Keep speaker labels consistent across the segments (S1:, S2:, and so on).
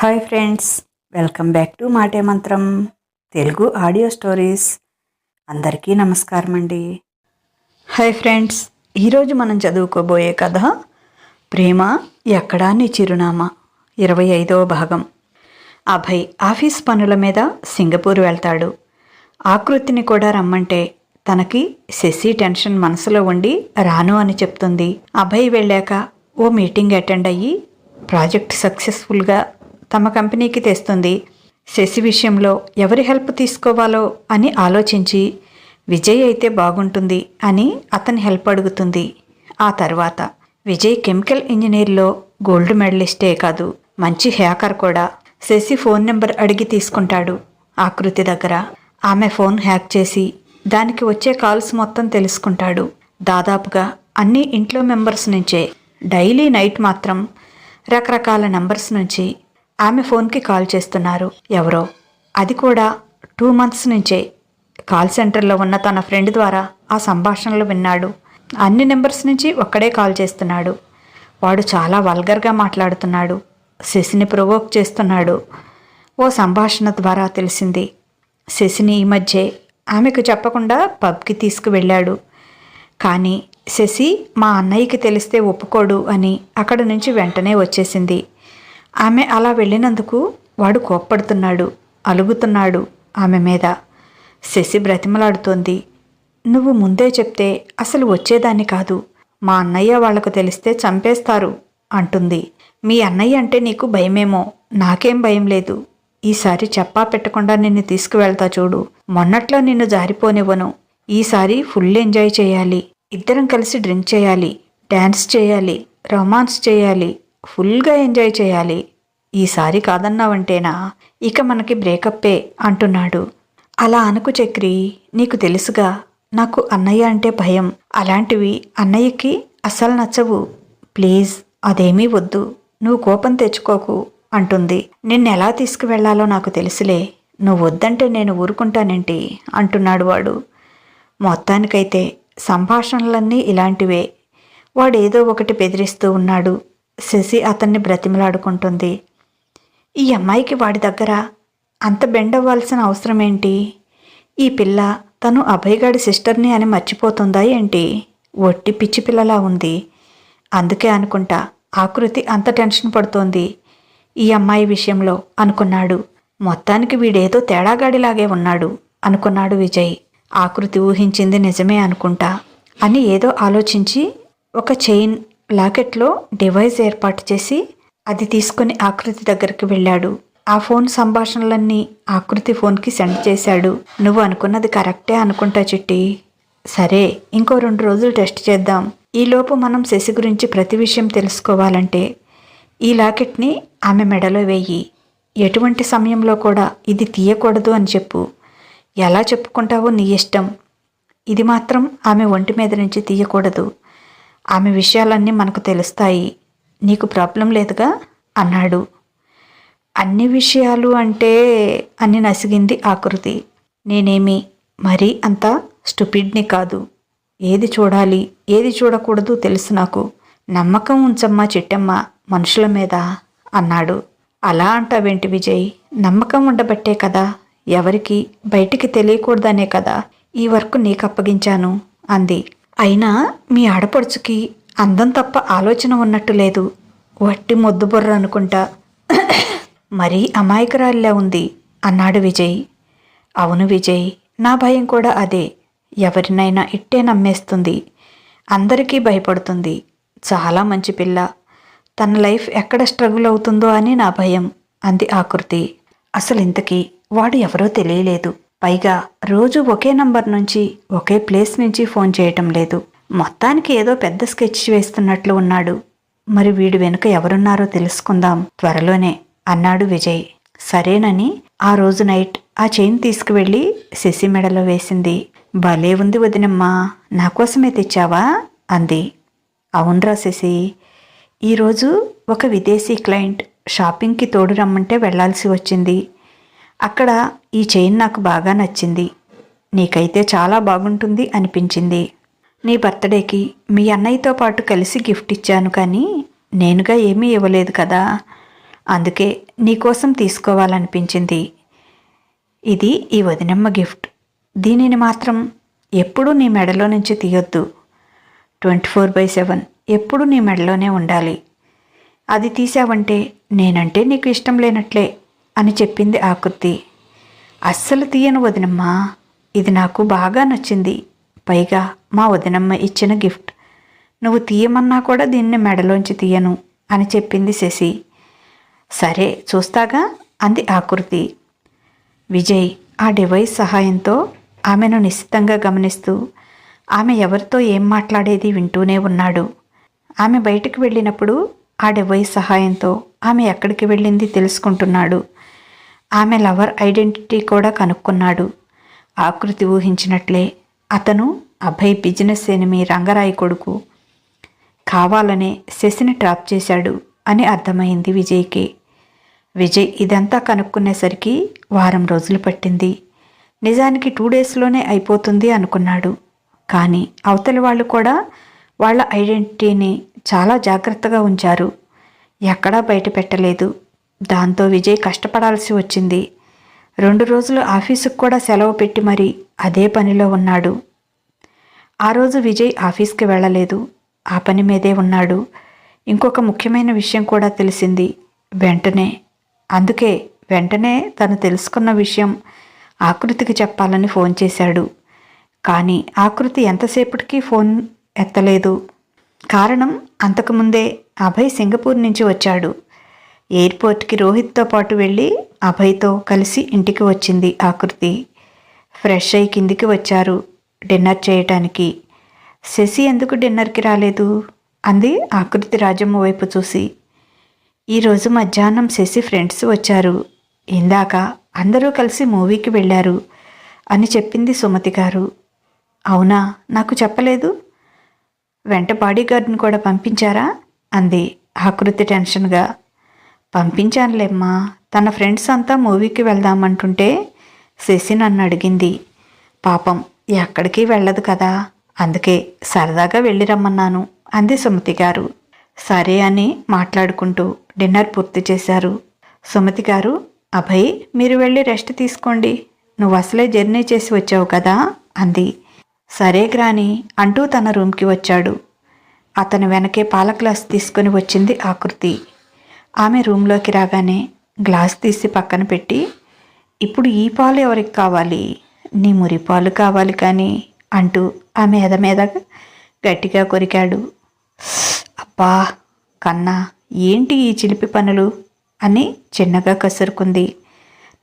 S1: Hi friends welcome back to Maate Mantram Telugu audio stories. అందరికీ నమస్కారం అండి. Hi friends ఈరోజు మనం చదువుకోబోయే కథ ప్రేమ ఎక్కడా నీ చిరునామా? ఇరవై ఐదవ భాగం. అభయ్ ఆఫీస్ పనుల మీద సింగపూర్ వెళ్తాడు. ఆకృతిని కూడా రమ్మంటే తనకి శశి టెన్షన్ మనసులో ఉండి రాను అని చెప్తుంది. అభయ్ వెళ్ళాక ఓ మీటింగ్ అటెండ్ అయ్యి ప్రాజెక్ట్ సక్సెస్ఫుల్గా తమ కంపెనీకి తెస్తుంది. శశి విషయంలో ఎవరి హెల్ప్ తీసుకోవాలో అని ఆలోచించి విజయ్ అయితే బాగుంటుంది అని అతని హెల్ప్ అడుగుతుంది. ఆ తర్వాత విజయ్ కెమికల్ ఇంజనీర్లో గోల్డ్ మెడలిస్టే కాదు మంచి హ్యాకర్ కూడా. శశి ఫోన్ నెంబర్ అడిగి తీసుకుంటాడు. ఆకృతి దగ్గర ఆమె ఫోన్ హ్యాక్ చేసి దానికి వచ్చే కాల్స్ మొత్తం తెలుసుకుంటాడు. దాదాపుగా అన్ని ఇంట్లో మెంబర్స్ నుంచే డైలీ నైట్ మాత్రం రకరకాల నంబర్స్ నుంచి ఆమె ఫోన్కి కాల్ చేస్తున్నారు. ఎవరో? అది కూడా టూ మంత్స్ నుంచే. కాల్ సెంటర్లో ఉన్న తన ఫ్రెండ్ ద్వారా ఆ సంభాషణలు విన్నాడు. అన్ని నెంబర్స్ నుంచి ఒక్కడే కాల్ చేస్తున్నాడు. వాడు చాలా వల్గర్గా మాట్లాడుతున్నాడు. శశిని ప్రొవోక్ చేస్తున్నాడు. ఓ సంభాషణ ద్వారా తెలిసింది. శశిని ఈ మధ్యే ఆమెకు చెప్పకుండా పబ్కి తీసుకువెళ్ళాడు. కానీ శశి మా అన్నయ్యకి తెలిస్తే ఒప్పుకోడు అని అక్కడి నుంచి వెంటనే వచ్చేసింది. ఆమె అలా వెళ్ళినందుకు వాడు కోప్పడుతున్నాడు అలుగుతున్నాడు ఆమె మీద. శశి బ్రతిమలాడుతోంది. నువ్వు ముందే చెప్తే అసలు వచ్చేదాన్ని కాదు. మా అన్నయ్య వాళ్ళకు తెలిస్తే చంపేస్తారు అంటుంది. మీ అన్నయ్య అంటే నీకు భయమేమో నాకేం భయం లేదు. ఈసారి చెప్పా పెట్టకుండా నిన్ను తీసుకువెళ్తా చూడు. మొన్నట్లో నిన్ను జారిపోనివ్వను. ఈసారి ఫుల్ ఎంజాయ్ చేయాలి. ఇద్దరం కలిసి డ్రింక్ చేయాలి డ్యాన్స్ చేయాలి రొమాన్స్ చేయాలి. ఫుల్గా ఎంజాయ్ చేయాలి. ఈసారి కాదన్నావంటేనా? ఇక మనకి బ్రేకప్పే అంటున్నాడు. అలా అనుకు చక్రి నీకు తెలుసుగా నాకు అన్నయ్య అంటే భయం. అలాంటివి అన్నయ్యకి అస్సలు నచ్చవు. ప్లీజ్ అదేమీ వద్దు. నువ్వు కోపం తెచ్చుకోకు అంటుంది. నిన్నెలా తీసుకువెళ్ళాలో నాకు తెలుసులే. నువ్వు వద్దంటే నేను ఊరుకుంటానేంటి? అంటున్నాడు వాడు. మొత్తానికైతే సంభాషణలన్నీ ఇలాంటివే. వాడేదో ఒకటి బెదిరిస్తూ ఉన్నాడు. శశి అతన్ని బ్రతిమలాడుకుంటుంది. ఈ అమ్మాయికి వాడి దగ్గర అంత బెండవ్వాల్సిన అవసరం ఏంటి? ఈ పిల్ల తను అభయగాడి సిస్టర్ని అని మర్చిపోతుందా ఏంటి? ఒట్టి పిచ్చి పిల్లలా ఉంది. అందుకే అనుకుంటా ఆకృతి అంత టెన్షన్ పడుతోంది. ఈ అమ్మాయి విషయంలో అనుకున్నాడు. మొత్తానికి వీడేదో తేడాగాడిలాగే ఉన్నాడు అనుకున్నాడు విజయ్. ఆకృతి ఊహించింది నిజమే అనుకుంటా అని ఏదో ఆలోచించి ఒక చైన్ లాకెట్లో డివైస్ ఏర్పాటు చేసి అది తీసుకుని ఆకృతి దగ్గరికి వెళ్ళాడు. ఆ ఫోన్ సంభాషణలన్నీ ఆకృతి ఫోన్కి సెండ్ చేశాడు. నువ్వు అనుకున్నది కరెక్టే అనుకుంటా చిట్టి. సరే ఇంకో రెండు రోజులు టెస్ట్ చేద్దాం. ఈలోపు మనం శశి గురించి ప్రతి విషయం తెలుసుకోవాలంటే ఈ లాకెట్ని ఆమె మెడలో వేయి. ఎటువంటి సమయంలో కూడా ఇది తీయకూడదు అని చెప్పు. ఎలా చెప్పుకుంటావో నీ ఇష్టం. ఇది మాత్రం ఆమె ఒంటి మీద నుంచి తీయకూడదు. ఆమె విషయాలన్నీ మనకు తెలుస్తాయి. నీకు ప్రాబ్లం లేదుగా? అన్నాడు. అన్ని విషయాలు అంటే అని నసిగింది ఆకృతి నేనేమి? మరీ అంత స్టూపిడ్ని కాదు. ఏది చూడాలి? ఏది చూడకూడదు తెలుసు నాకు. నమ్మకం ఉంచమ్మా చిట్టమ్మ మనుషుల మీద అన్నాడు. అలా అంటావేంటి విజయ్? నమ్మకం ఉండబట్టే కదా? ఎవరికి? బయటికి తెలియకూడదనే కదా? ఈ వర్క్ నీకు అప్పగించాను అంది. అయినా మీ ఆడపడుచుకి అందం తప్ప ఆలోచన ఉన్నట్టు లేదు. వట్టి మొద్దుబుర్ర అనుకుంటా. మరీ అమాయకురాలిలా ఉంది అన్నాడు విజయ్. అవును విజయ్ నా భయం కూడా అదే. ఎవరినైనా ఇట్టే నమ్మేస్తుంది. అందరికీ భయపడుతుంది. చాలా మంచి పిల్ల. తన లైఫ్ ఎక్కడ స్ట్రగుల్ అవుతుందో అని నా భయం అంది ఆకృతి. అసలు ఇంతకీ వాడు ఎవరో తెలియలేదు. పైగా రోజు ఒకే నంబర్ నుంచి ఒకే ప్లేస్ నుంచి ఫోన్ చేయటం లేదు. మొత్తానికి ఏదో పెద్ద స్కెచ్ వేస్తున్నట్లు ఉన్నాడు. మరి వీడు వెనుక ఎవరున్నారో తెలుసుకుందాం. త్వరలోనే అన్నాడు విజయ్. సరేనని ఆ రోజు నైట్ ఆ చైన్ తీసుకువెళ్ళి శశి మెడలో వేసింది. భలే ఉంది వదినమ్మా నా కోసమే తెచ్చావా? అంది. అవునరా శశి. ఈరోజు ఒక విదేశీ క్లయింట్ షాపింగ్కి తోడు రమ్మంటే వెళ్ళాల్సి వచ్చింది. అక్కడ ఈ చైన్ నాకు బాగా నచ్చింది. నీకైతే చాలా బాగుంటుంది అనిపించింది. నీ బర్త్డేకి మీ అన్నయ్యతో పాటు కలిసి గిఫ్ట్ ఇచ్చాను కానీ నేనుగా ఏమీ ఇవ్వలేదు కదా. అందుకే నీకోసం తీసుకోవాలనిపించింది. ఇది ఈ వదినమ్మ గిఫ్ట్. దీనిని మాత్రం ఎప్పుడూ నీ మెడలో నుంచి తీయొద్దు. ట్వంటీ ఫోర్ బై సెవెన్ ఎప్పుడూ నీ మెడలోనే ఉండాలి. అది తీసావంటే నేనంటే నీకు ఇష్టం లేనట్లే. అని చెప్పింది ఆకృతి అస్సలు తీయను వదినమ్మా. ఇది నాకు బాగా నచ్చింది. పైగా మా వదినమ్మ ఇచ్చిన గిఫ్ట్. నువ్వు తీయమన్నా కూడా దీన్ని మెడలోంచి తీయను అని చెప్పింది శశి. సరే చూస్తాగా అంది ఆకృతి విజయ్ ఆ డివైస్ సహాయంతో ఆమెను నిశ్చితంగా గమనిస్తూ ఆమె ఎవరితో ఏం మాట్లాడేది వింటూనే ఉన్నాడు. ఆమె బయటకు వెళ్ళినప్పుడు ఆ డివైస్ సహాయంతో ఆమె ఎక్కడికి వెళ్ళింది తెలుసుకుంటున్నాడు. ఆమె లవర్ ఐడెంటిటీ కూడా కనుక్కున్నాడు. ఆకృతి ఊహించినట్లే అతను అభయ్ బిజినెస్ ఎనిమి రంగరాయి కొడుకు. కావాలనే శశిని ట్రాప్ చేశాడు అని అర్థమైంది విజయ్కి. విజయ్ ఇదంతా కనుక్కునేసరికి వారం రోజులు పట్టింది. నిజానికి టూ డేస్లోనే అయిపోతుంది అనుకున్నాడు. కానీ అవతలి వాళ్ళు కూడా వాళ్ళ ఐడెంటిటీని చాలా జాగ్రత్తగా ఉంచారు. ఎక్కడా బయట పెట్టలేదు. దాంతో విజయ్ కష్టపడాల్సి వచ్చింది. రెండు రోజులు ఆఫీసుకు కూడా సెలవు పెట్టి మరి అదే పనిలో ఉన్నాడు. ఆ రోజు విజయ్ ఆఫీస్కి వెళ్ళలేదు. ఆ పని మీదే ఉన్నాడు. ఇంకొక ముఖ్యమైన విషయం కూడా తెలిసింది. వెంటనే. అందుకే వెంటనే తను తెలుసుకున్న విషయం ఆకృతికి చెప్పాలని ఫోన్ చేశాడు. కానీ ఆకృతి ఎంతసేపటికి ఫోన్ ఎత్తలేదు. కారణం అంతకుముందే అభయ్ సింగపూర్ నుంచి వచ్చాడు. ఎయిర్పోర్ట్కి రోహిత్తో పాటు వెళ్ళి అభయ్తో కలిసి ఇంటికి వచ్చింది ఆకృతి ఫ్రెష్ అయి కిందికి వచ్చారు డిన్నర్ చేయటానికి. శశి ఎందుకు డిన్నర్కి రాలేదు? అంది ఆకృతి రాజమ్మ వైపు చూసి. ఈరోజు మధ్యాహ్నం శశి ఫ్రెండ్స్ వచ్చారు. ఇందాక అందరూ కలిసి మూవీకి వెళ్ళారు అని చెప్పింది సుమతి గారు. అవునా? నాకు చెప్పలేదు. వెంట బాడీగార్డ్ని కూడా పంపించారా? అంది ఆకృతి టెన్షన్గా. పంపించానులేమ్మా. తన ఫ్రెండ్స్ అంతా మూవీకి వెళ్దామంటుంటే శశి నన్ను అడిగింది. పాపం ఎక్కడికి వెళ్ళదు కదా అందుకే సరదాగా వెళ్ళి రమ్మన్నాను అంది సుమతి గారు. సరే అని మాట్లాడుకుంటూ డిన్నర్ పూర్తి చేశారు. సుమతి గారు అభయ్ మీరు వెళ్ళి రెస్ట్ తీసుకోండి. నువ్వు అసలే జర్నీ చేసి వచ్చావు కదా అంది. సరే గ్రాని అంటూ తన రూమ్కి వచ్చాడు. అతని వెనకే పాల గ్లాస్ తీసుకుని వచ్చింది ఆకృతి. ఆమె రూమ్లోకి రాగానే గ్లాస్ తీసి పక్కన పెట్టి ఇప్పుడు ఈ పాలు ఎవరికి కావాలి? నీ మురి పాలు కావాలి కానీ అంటూ ఆమె ఎద మీద గట్టిగా కొరికాడు. అబ్బా కన్నా ఏంటి ఈ చిలిపి పనులు? అని చిన్నగా కసురుకుంది.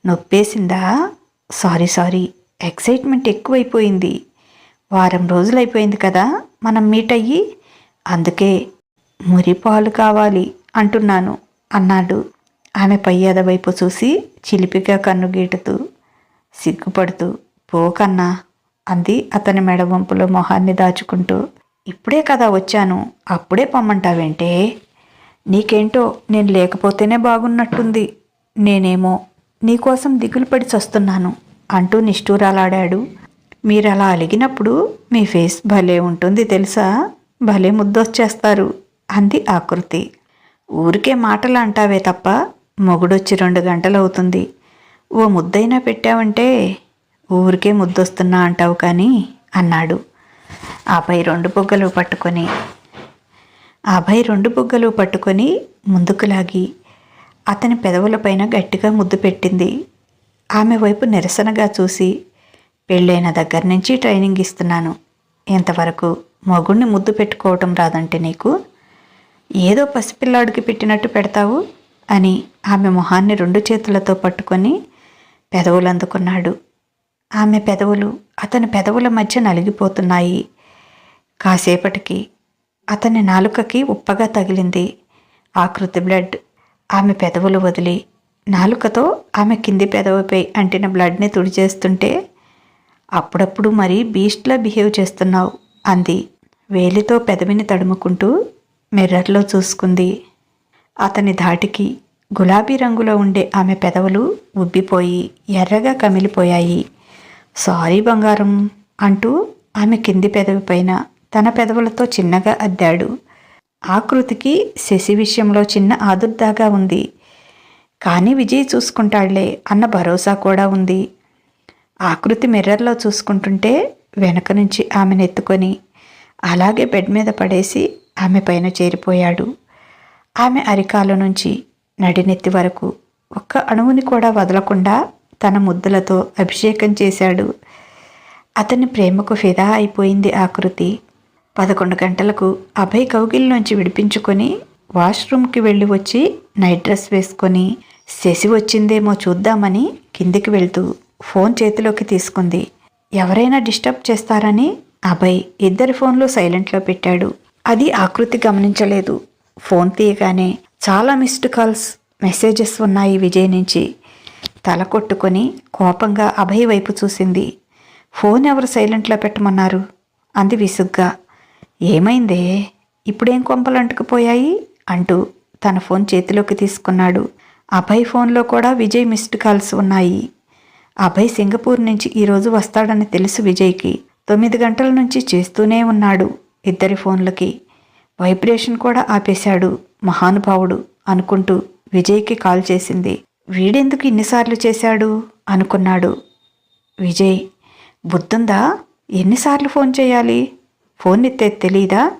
S1: నొప్పేసిందా? సారీ సారీ ఎక్సైట్మెంట్ ఎక్కువైపోయింది. వారం రోజులు అయిపోయింది కదా మనం మీట్ అయ్యి అందుకే మురి పాలు కావాలి అంటున్నాను. అన్నాడు. ఆమె పై వైపు చూసి చిలిపిగా కన్ను గీటుతూ సిగ్గుపడుతూ పోకన్నా అంది అతని మెడవంపులో మొహాన్ని దాచుకుంటూ. ఇప్పుడే కదా వచ్చాను అప్పుడే పొమ్మంటావేంటే? నీకేంటో నేను లేకపోతేనే బాగున్నట్టుంది. నేనేమో నీకోసం దిగులు పడి చస్తున్నాను అంటూ నిష్ఠూరాలాడాడు. మీరు అలా అలిగినప్పుడు మీ ఫేస్ భలే ఉంటుంది తెలుసా? భలే ముద్దొచ్చేస్తారు అంది ఆకృతి. ఊరికే మాటలు అంటావే తప్ప మొగుడొచ్చి రెండు గంటలు అవుతుంది ఓ ముద్దైనా పెట్టావంటే ఊరికే ముద్దొస్తున్నా అంటావు కానీ అన్నాడు. ఆపై రెండు బుగ్గలు పట్టుకొని ఆపై రెండు బుగ్గలు పట్టుకొని ముందుకు లాగి అతని పెదవులపైన గట్టిగా ముద్దు పెట్టింది. ఆమె వైపు నిరసనగా చూసి పెళ్ళైన దగ్గర నుంచి ట్రైనింగ్ ఇస్తున్నాను. ఇంతవరకు మొగుణ్ణి ముద్దు పెట్టుకోవటం రాదంటే నీకు ఏదో పసిపిల్లాడికి పెట్టినట్టు పెడతావు అని ఆమె మొహాన్ని రెండు చేతులతో పట్టుకొని పెదవులు అందుకున్నాడు. ఆమె పెదవులు అతని పెదవుల మధ్య నలిగిపోతున్నాయి. కాసేపటికి అతని నాలుకకి ఉప్పగా తగిలింది ఆకృతి బ్లడ్. ఆమె పెదవులు వదిలి నాలుకతో ఆమె కింది పెదవిపై అంటిన బ్లడ్ని తుడిచేస్తుంటే అప్పుడప్పుడు మరీ బీస్ట్లా బిహేవ్ చేస్తున్నావు అంది. వేలితో పెదవిని తడుముకుంటూ మిర్రర్లో చూసుకుంది. అతని ధాటికి గులాబీ రంగులో ఉండే ఆమె పెదవులు ఉబ్బిపోయి ఎర్రగా కమిలిపోయాయి. సారీ బంగారం అంటూ ఆమె కింది పెదవి పైన తన పెదవులతో చిన్నగా అద్దాడు. ఆకృతికి శశి విషయంలో చిన్న ఆదుర్దాగా ఉంది. కానీ విజయ్ చూసుకుంటాడులే అన్న భరోసా కూడా ఉంది. ఆకృతి మిర్రర్లో చూసుకుంటుంటే వెనక నుంచి ఆమెను ఎత్తుకొని అలాగే బెడ్ మీద పడేసి ఆమె పైన చేరిపోయాడు. ఆమె అరికాల నుంచి నడినెత్తి వరకు ఒక్క అణువుని కూడా వదలకుండా తన ముద్దులతో అభిషేకం చేశాడు. అతని ప్రేమకు ఫిదా అయిపోయింది ఆకృతి పదకొండు గంటలకు అభయ్ కౌగిల్లోంచి విడిపించుకొని వాష్రూమ్కి వెళ్ళి వచ్చి నైట్ డ్రెస్ వేసుకొని శశి వచ్చిందేమో చూద్దామని కిందికి వెళ్తూ ఫోన్ చేతిలోకి తీసుకుంది. ఎవరైనా డిస్టర్బ్ చేస్తారని అభయ్ ఇద్దరి ఫోన్లు సైలెంట్లో పెట్టాడు. అది ఆకృతి గమనించలేదు. ఫోన్ తీయగానే చాలా మిస్డ్ కాల్స్ మెసేజెస్ ఉన్నాయి విజయ్ నుంచి. తల కొట్టుకొని కోపంగా అభయ్ వైపు చూసింది. ఫోన్ ఎవరు సైలెంట్లో పెట్టమన్నారు? అంది విసుగ్గా. ఏమైందే? ఇప్పుడేం కొంపలు అంటుకుపోయాయి? అంటూ తన ఫోన్ చేతిలోకి తీసుకున్నాడు. అభయ్ ఫోన్లో కూడా విజయ్ మిస్డ్ కాల్స్ ఉన్నాయి. అభయ్ సింగపూర్ నుంచి ఈరోజు వస్తాడని తెలుసు విజయ్కి. తొమ్మిది గంటల నుంచి చేస్తూనే ఉన్నాడు. ఇద్దరి ఫోన్లకి వైబ్రేషన్ కూడా ఆపేశాడు మహానుభావుడు అనుకుంటూ విజయ్కి కాల్ చేసింది. వీడెందుకు ఇన్నిసార్లు చేశాడు? అనుకున్నాడు. విజయ్ బుద్ధుందా? ఎన్నిసార్లు ఫోన్ చేయాలి? ఫోన్ ఎత్తే తెలీదా?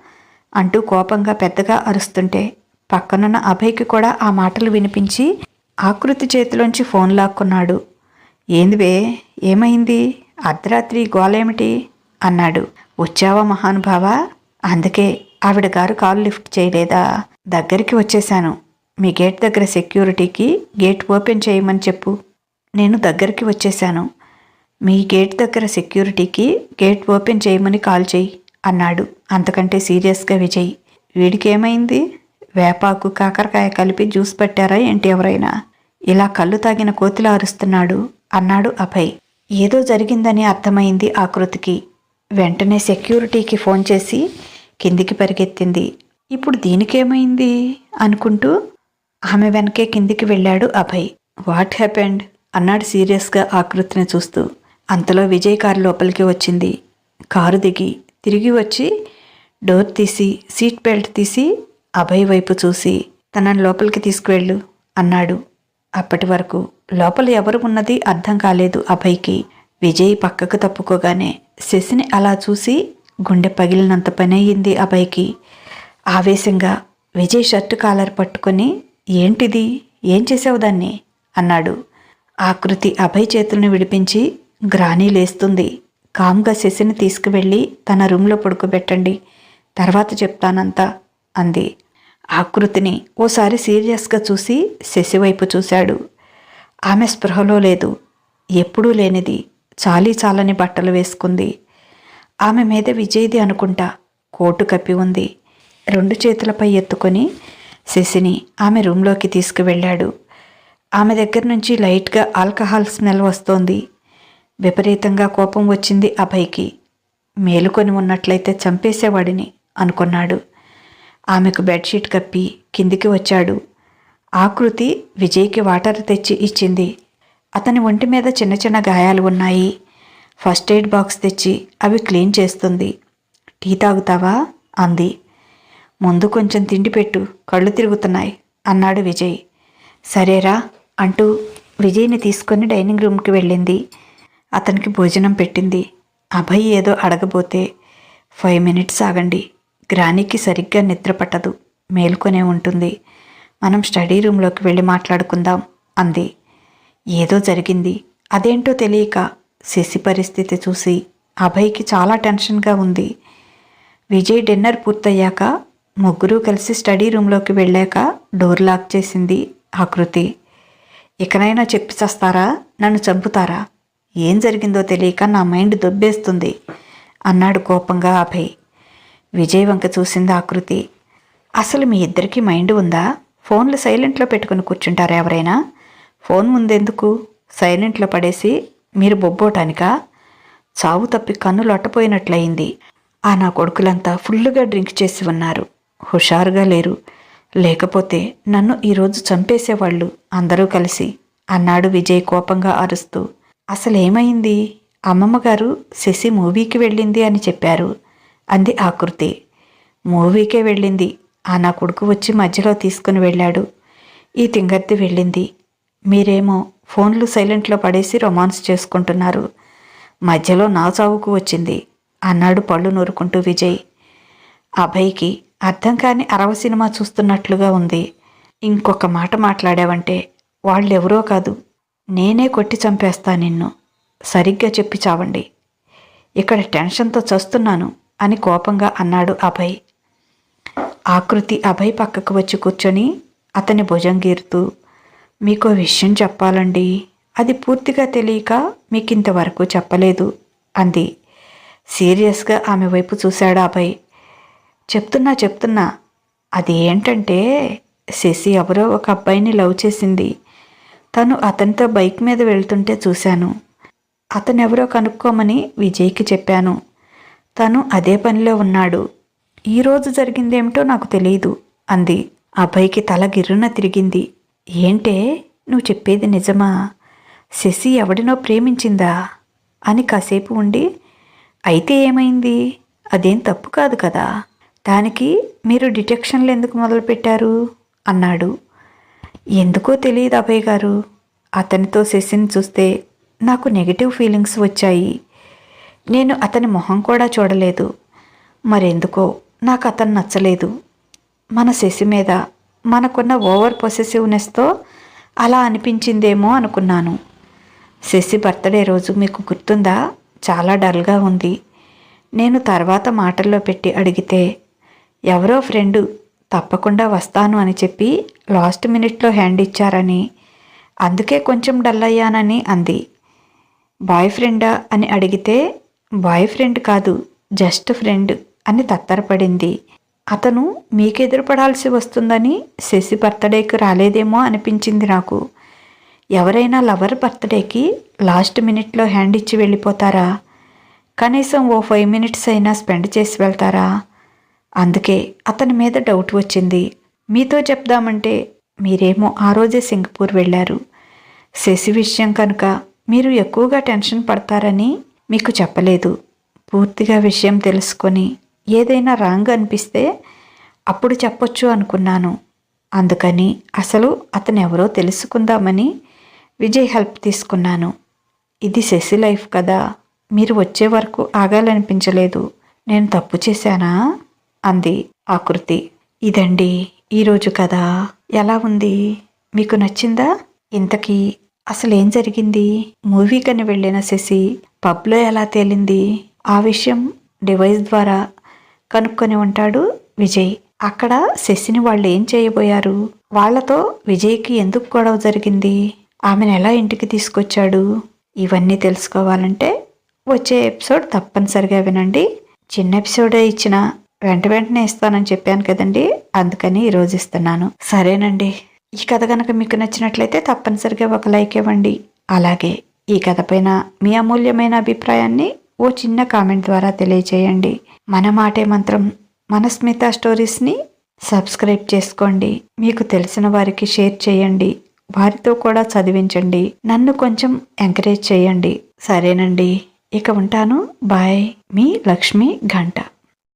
S1: అంటూ కోపంగా పెద్దగా అరుస్తుంటే పక్కనున్న అభయ్కి కూడా ఆ మాటలు వినిపించి ఆకృతి చేతిలోంచి ఫోన్ లాక్కున్నాడు. ఏందివే ఏమైంది? అర్ధరాత్రి గోలేమిటి? అన్నాడు. వచ్చావా మహానుభావ? అందుకే ఆవిడ గారు కాలు లిఫ్ట్ చేయలేదా? దగ్గరికి వచ్చేశాను. మీ గేట్ దగ్గర సెక్యూరిటీకి గేట్ ఓపెన్ చేయమని చెప్పు. నేను దగ్గరికి వచ్చేశాను. మీ గేట్ దగ్గర సెక్యూరిటీకి గేట్ ఓపెన్ చేయమని కాల్ చేయి అన్నాడు అంతకంటే సీరియస్గా విజయ్. వీడికేమైంది? వేపాకు కాకరకాయ కలిపి జ్యూస్ పెట్టారా ఏంటి ఎవరైనా? ఇలా కళ్ళు తాగిన కోతిలా అరుస్తున్నాడు అన్నాడు అభయ్. ఏదో జరిగిందని అర్థమైంది ఆకృతికి వెంటనే సెక్యూరిటీకి ఫోన్ చేసి కిందికి పరిగెత్తింది. ఇప్పుడు దీనికేమైంది? అనుకుంటూ ఆమె వెనకే కిందికి వెళ్ళాడు అభయ్. What happened? అన్నాడు సీరియస్గా ఆకృతిని చూస్తూ. అంతలో విజయ్ కారు లోపలికి వచ్చింది. కారు దిగి తిరిగి వచ్చి డోర్ తీసి సీట్ బెల్ట్ తీసి అభయ్ వైపు చూసి తనని లోపలికి తీసుకువెళ్ళు అన్నాడు. అప్పటి వరకు లోపల ఎవరు ఉన్నది అర్థం కాలేదు అభయ్కి. విజయ్ పక్కకు తప్పుకోగానే శశిని అలా చూసి గుండె పగిలినంత పని అయ్యింది అభయ్కి. ఆవేశంగా విజయ్ షర్టు కాలర్ పట్టుకొని ఏంటిది? ఏం చేసావు దాన్ని? అన్నాడు. ఆకృతి అభయ్ చేతులను విడిపించి గ్రానీ లేస్తుంది. కామ్గా శశిని తీసుకువెళ్ళి తన రూమ్లో పడుకోబెట్టండి. తర్వాత చెప్తానంతా అంది. ఆకృతిని ఓసారి సీరియస్గా చూసి శశి వైపు చూశాడు. ఆమె స్పృహలో లేదు. ఎప్పుడూ లేనిది. చాలీ చాలని బట్టలు వేసుకుంది. ఆమె మీద విజయ్ది అనుకుంటా కోటు కప్పి ఉంది. రెండు చేతులపై ఎత్తుకొని శశిని ఆమె రూమ్లోకి తీసుకువెళ్ళాడు. ఆమె దగ్గర నుంచి లైట్గా ఆల్కహాల్ స్మెల్ వస్తోంది. విపరీతంగా కోపం వచ్చింది అభయ్కి. మేలుకొని ఉన్నట్లయితే చంపేసేవాడిని అనుకున్నాడు. ఆమెకు బెడ్షీట్ కప్పి కిందికి వచ్చాడు. ఆకృతి విజయ్కి వాటర్ తెచ్చి ఇచ్చింది. అతని ఒంటి మీద చిన్న చిన్న గాయాలు ఉన్నాయి. ఫస్ట్ ఎయిడ్ బాక్స్ తెచ్చి అవి క్లీన్ చేస్తుంది. టీ తాగుతావా? అంది. ముందు కొంచెం తిండి పెట్టు కళ్ళు తిరుగుతున్నాయి అన్నాడు విజయ్. సరేరా అంటూ విజయ్ని తీసుకొని డైనింగ్ రూమ్కి వెళ్ళింది. అతనికి భోజనం పెట్టింది. అభయ్ ఏదో అడగబోతే ఫైవ్ మినిట్స్ ఆగండి. గ్రానికి సరిగ్గా నిద్ర పట్టదు. మేల్కొనే ఉంటుంది. మనం స్టడీ రూమ్లోకి వెళ్ళి మాట్లాడుకుందాం అంది. ఏదో జరిగింది. అదేంటో తెలియక శశి పరిస్థితి చూసి అభయ్కి చాలా టెన్షన్గా ఉంది. విజయ్ డిన్నర్ పూర్తయ్యాక ముగ్గురు కలిసి స్టడీ రూమ్లోకి వెళ్ళాక డోర్ లాక్ చేసింది ఆకృతి ఇకనైనా చెప్పి చస్తారా? నన్ను చంపుతారా? ఏం జరిగిందో తెలియక నా మైండ్ దొబ్బేస్తుంది అన్నాడు కోపంగా అభయ్. విజయ్ వంక చూసింది ఆకృతి అసలు మీ ఇద్దరికి మైండ్ ఉందా? ఫోన్లు సైలెంట్లో పెట్టుకుని కూర్చుంటారా ఎవరైనా? ఫోన్ ముందెందుకు? సైలెంట్లో పడేసి మీరు బొబ్బోటానికా? చావు తప్పి కన్ను అట్టపోయినట్లయింది. ఆ నా కొడుకులంతా ఫుల్లుగా డ్రింక్ చేసి ఉన్నారు. హుషారుగా లేరు. లేకపోతే నన్ను ఈరోజు చంపేసేవాళ్ళు అందరూ కలిసి అన్నాడు విజయ్ కోపంగా అరుస్తూ. అసలేమైంది? అమ్మమ్మగారు శశి మూవీకి వెళ్ళింది అని చెప్పారు అంది ఆకృతి మూవీకే వెళ్ళింది. ఆ నా కొడుకు వచ్చి మధ్యలో తీసుకుని వెళ్ళాడు. ఈ తింగర్ది వెళ్ళింది. మీరేమో ఫోన్లు సైలెంట్లో పడేసి రొమాన్స్ చేసుకుంటున్నారు. మధ్యలో నా చావుకు వచ్చింది. అన్నాడు పళ్ళు నూరుకుంటూ విజయ్. అభయ్కి అర్థం కాని అరవ సినిమా చూస్తున్నట్లుగా ఉంది. ఇంకొక మాట మాట్లాడావంటే వాళ్ళెవరో కాదు. నేనే కొట్టి చంపేస్తా నిన్ను. సరిగ్గా చెప్పి చావండి. ఇక్కడ టెన్షన్తో చస్తున్నాను అని కోపంగా అన్నాడు అభయ్. ఆకృతి అభయ్ పక్కకు వచ్చి కూర్చొని అతని భుజం గీరుతూ మీకు విషయం చెప్పాలండి. అది పూర్తిగా తెలియక మీకు ఇంతవరకు చెప్పలేదు అంది. సీరియస్గా ఆమె వైపు చూశాడు అభయ్. చెప్తున్నా చెప్తున్నా. అది ఏంటంటే శశి ఎవరో ఒక అబ్బాయిని లవ్ చేసింది. తను అతనితో బైక్ మీద వెళ్తుంటే చూశాను. అతను ఎవరో కనుక్కోమని విజయ్కి చెప్పాను. తను అదే పనిలో ఉన్నాడు. ఈరోజు జరిగిందేమిటో నాకు తెలియదు అంది. అబ్బాయికి తల గిర్రున తిరిగింది. ఏంటే నువ్వు చెప్పేది నిజమా? శశి ఎవడినో ప్రేమించిందా? అని కాసేపు ఉండి అయితే ఏమైంది? అదేం తప్పు కాదు కదా? దానికి మీరు డిటెక్షన్లు ఎందుకు మొదలుపెట్టారు? అన్నాడు. ఎందుకో తెలియదు అభయ్ గారు. అతనితో శశిని చూస్తే నాకు నెగిటివ్ ఫీలింగ్స్ వచ్చాయి. నేను అతని మొహం కూడా చూడలేదు. మరెందుకో నాకు అతను నచ్చలేదు. మన శశి మీద మనకున్న ఓవర్ పొసెసివ్నెస్తో అలా అనిపించిందేమో అనుకున్నాను. శశి బర్త్డే రోజు మీకు గుర్తుందా? చాలా డల్గా ఉంది. నేను తర్వాత మాటల్లో పెట్టి అడిగితే ఎవరో ఫ్రెండు తప్పకుండా వస్తాను అని చెప్పి లాస్ట్ మినిట్లో హ్యాండ్ ఇచ్చారని. అందుకే కొంచెం డల్ అయ్యానని అంది. బాయ్ ఫ్రెండా అని అడిగితే బాయ్ ఫ్రెండ్ కాదు జస్ట్ ఫ్రెండ్ అని తత్తరపడింది. అతను మీకెదురుపడాల్సి వస్తుందని శశి బర్త్డేకి రాలేదేమో అనిపించింది నాకు. ఎవరైనా లవర్ బర్త్డేకి లాస్ట్ మినిట్లో హ్యాండ్ ఇచ్చి వెళ్ళిపోతారా? కనీసం ఓ ఫైవ్ మినిట్స్ అయినా స్పెండ్ చేసి వెళ్తారా? అందుకే అతని మీద డౌట్ వచ్చింది. మీతో చెప్దామంటే మీరేమో ఆ రోజే సింగపూర్ వెళ్ళారు. శశి విషయం కనుక మీరు ఎక్కువగా టెన్షన్ పడతారని మీకు చెప్పలేదు. పూర్తిగా విషయం తెలుసుకొని ఏదైనా రాంగ్ అనిపిస్తే అప్పుడు చెప్పొచ్చు అనుకున్నాను. అందుకని అసలు అతను ఎవరో తెలుసుకుందామని విజయ్ హెల్ప్ తీసుకున్నాను. ఇది శశి లైఫ్ కదా మీరు వచ్చే వరకు ఆగాలనిపించలేదు. నేను తప్పు చేశానా? అంది ఆకృతి ఇదండి ఈరోజు కదా. ఎలా ఉంది? మీకు నచ్చిందా? ఇంతకీ అసలేం జరిగింది? మూవీ కని వెళ్ళిన శశి పబ్లో ఎలా తేలింది? ఆ విషయం డివైస్ ద్వారా కనుక్కొని ఉంటాడు విజయ్. అక్కడ శశిని వాళ్ళు ఏం చేయబోయారు? వాళ్ళతో విజయ్కి ఎందుకు గొడవ జరిగింది? ఆమెను ఎలా ఇంటికి తీసుకొచ్చాడు? ఇవన్నీ తెలుసుకోవాలంటే వచ్చే ఎపిసోడ్ తప్పనిసరిగా వినండి. చిన్న ఎపిసోడే ఇచ్చిన వెంట వెంటనే ఇస్తానని చెప్పాను కదండి అందుకని ఈరోజు ఇస్తున్నాను. సరేనండి. ఈ కథ కనుక మీకు నచ్చినట్లయితే తప్పనిసరిగా ఒక లైక్ ఇవ్వండి. అలాగే ఈ కథపైన మీ అమూల్యమైన అభిప్రాయాన్ని ఓ చిన్న కామెంట్ ద్వారా తెలియచేయండి. మన మాటే మంత్రం మన స్మిత స్టోరీస్ని సబ్స్క్రైబ్ చేసుకోండి. మీకు తెలిసిన వారికి షేర్ చేయండి. వారితో కూడా చదివించండి. నన్ను కొంచెం ఎంకరేజ్ చేయండి. సరేనండి. ఇక ఉంటాను. బాయ్. మీ లక్ష్మి గంట